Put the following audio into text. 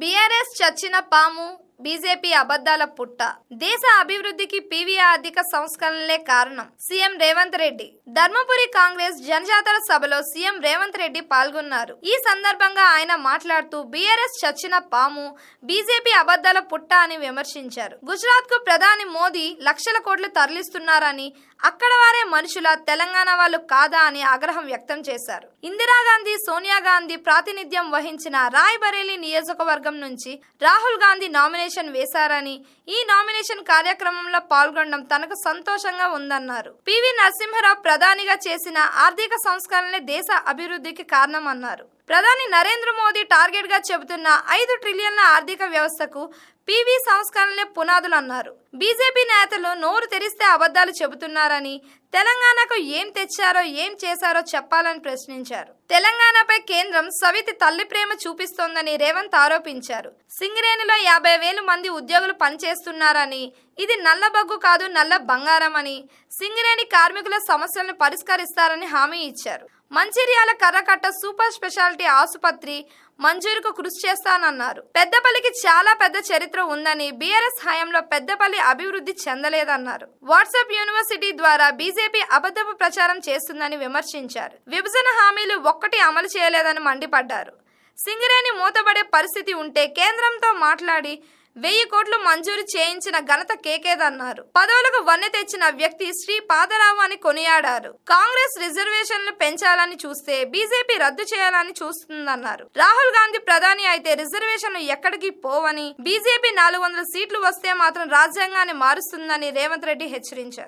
BRS చచ్చిన పాము BJP అబద్ధాల పుట్ట. దేశ అభివృద్ధికి పీవీ ఆర్థిక సంస్కరణలే కారణం. సీఎం రేవంత్ రెడ్డి. ధర్మపురి కాంగ్రెస్ జనజాతర సభలో సీఎం రేవంత్ రెడ్డి పాల్గొన్నారు. ఈ సందర్భంగా ఆయన మాట్లాడుతూ బీఆర్ఎస్ చచ్చిన పాము బీజేపీ అబద్ధాల పుట్ట అని విమర్శించారు. గుజరాత్కు ప్రధాని మోదీ లక్షల కోట్లు తరలిస్తున్నారని అక్కడ వారే మనుషుల తెలంగాణ వాళ్ళు కాదా అని ఆగ్రహం వ్యక్తం చేశారు. ఇందిరాగాంధీ సోనియా గాంధీ ప్రాతినిధ్యం వహించిన రాయ్బరేలీ నియోజకవర్గం నుంచి రాహుల్ గాంధీ నామినేషన్ వేశారని ఈ నామినేషన్ కార్యక్రమంలో పాల్గొనడం తనకు సంతోషంగా ఉందన్నారు. పివి నరసింహరావు ప్రధానిగా చేసిన ఆర్థిక సంస్కరణలే దేశ అభివృద్ధికి కారణమన్నారు. ప్రధాని నరేంద్ర మోదీ టార్గెట్గా చెబుతున్న ఐదు ట్రిలియన్ల ఆర్థిక వ్యవస్థకు పీవీ సంస్కరణలే పునాదులు అన్నారు బీజేపీ నేతలు నోరు తెరిస్తే అబద్ధాలు చెబుతున్నారని తెలంగాణకు ఏం తెచ్చారో ఏం చేశారో చెప్పాలని ప్రశ్నించారు. తెలంగాణపై కేంద్రం సవితి తల్లి ప్రేమ చూపిస్తోందని రేవంత్ ఆరోపించారు. సింగరేణిలో యాభై వేలు మంది ఉద్యోగులు పనిచేస్తున్నారని ఇది నల్లబగ్గు కాదు నల్ల బంగారం అని సింగరేణి కార్మికుల సమస్యలను పరిష్కరిస్తారని హామీ ఇచ్చారు. మంచిర్యాల కర్రకట్ట సూపర్ స్పెషాలిటీ ఆసుపత్రి మంజూరుకు కృషి చేస్తానన్నారు. పెద్దపల్లికి చాలా పెద్ద చరిత్ర ఉందని బీఆర్ఎస్ హయాంలో పెద్దపల్లి అభివృద్ధి చెందలేదన్నారు. వాట్సాప్ యూనివర్సిటీ ద్వారా బీజేపీ అబద్ధపు ప్రచారం చేస్తుందని విమర్శించారు. విభజన హామీలు ఒక్కటి అమలు చేయలేదని మండిపడ్డారు. సింగరేణి మూతబడే పరిస్థితి ఉంటే కేంద్రంతో మాట్లాడి వెయ్యి కోట్లు మంజూరు చేయించిన ఘనత కేకేదన్నారు పదవులకు వన్నె తెచ్చిన వ్యక్తి శ్రీ పాదరామాని కొనియాడారు. కాంగ్రెస్ రిజర్వేషన్లు పెంచాలని చూస్తే బీజేపీ రద్దు చేయాలని చూస్తుందన్నారు. రాహుల్ గాంధీ ప్రధాని అయితే రిజర్వేషన్లు ఎక్కడికి పోవని బీజేపీ నాలుగు వందల సీట్లు వస్తే మాత్రం రాజ్యాంగాన్ని మారుస్తుందని రేవంత్ రెడ్డి హెచ్చరించారు.